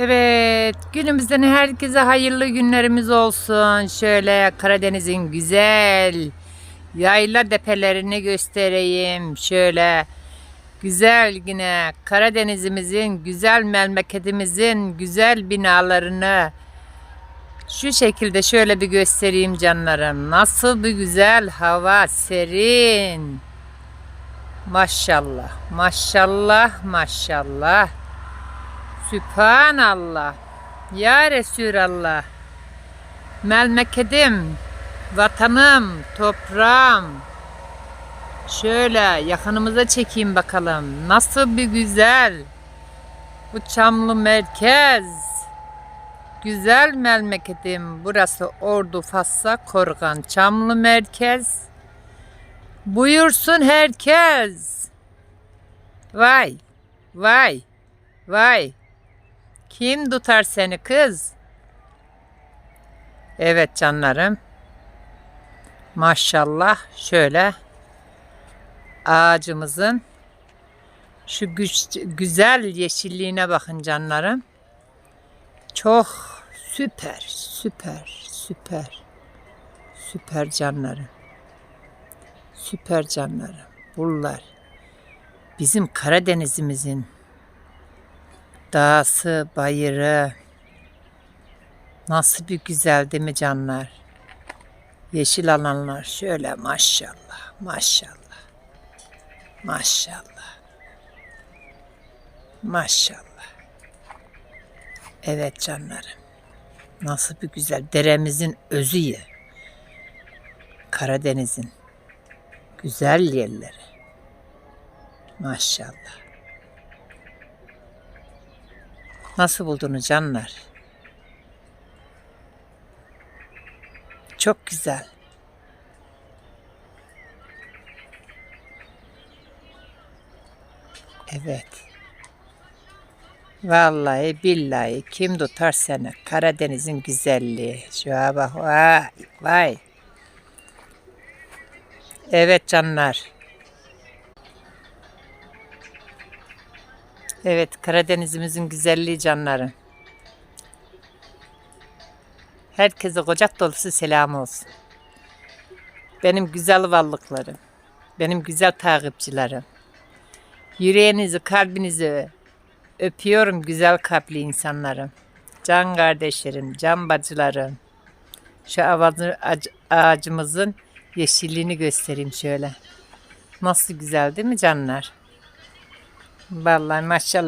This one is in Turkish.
Evet, günümüzden herkese hayırlı günlerimiz olsun. Şöyle Karadeniz'in güzel yayla depelerini göstereyim. Şöyle güzel yine Karadeniz'imizin, güzel memleketimizin güzel binalarını şu şekilde şöyle bir göstereyim canlarım. Nasıl bir güzel hava, serin. Maşallah, maşallah, maşallah. Sübhanallah. Ya Resulallah. Memleketim, vatanım, toprağım. Şöyle yakınımıza çekeyim bakalım. Nasıl bir güzel. Bu Çamlı merkez. Güzel memleketim. Burası Ordu Fassa Korgan Çamlı merkez. Buyursun herkes. Vay. Vay. Vay. Kim tutar seni kız? Evet canlarım. Maşallah şöyle ağacımızın şu güç, güzel yeşilliğine bakın canlarım. Çok süper, süper, süper. Süper canlarım. Süper canlarım. Bunlar bizim Karadeniz'imizin dağısı, bayırı nasıl bir güzel değil mi canlar? Yeşil alanlar şöyle maşallah, maşallah. Maşallah. Maşallah. Evet canlarım. Nasıl bir güzel. Deremizin özü ye. Karadeniz'in güzel yerleri. Maşallah. Nasıl buldunuz canlar? Çok güzel. Evet. Vallahi billahi kim tutar seni? Karadeniz'in güzelliği. Şuna bak vay vay. Evet canlar. Evet Karadeniz'imizin güzelliği canları. Herkese kucak dolusu selam olsun. Benim güzel varlıklarım. Benim güzel takipçilerim. Yüreğinizi, kalbinizi öpüyorum güzel kalpli insanlarım. Can kardeşlerim, can bacılarım. Şu ağacımızın yeşilliğini göstereyim şöyle. Nasıl güzel değil mi canlar? Vallahi maşallah.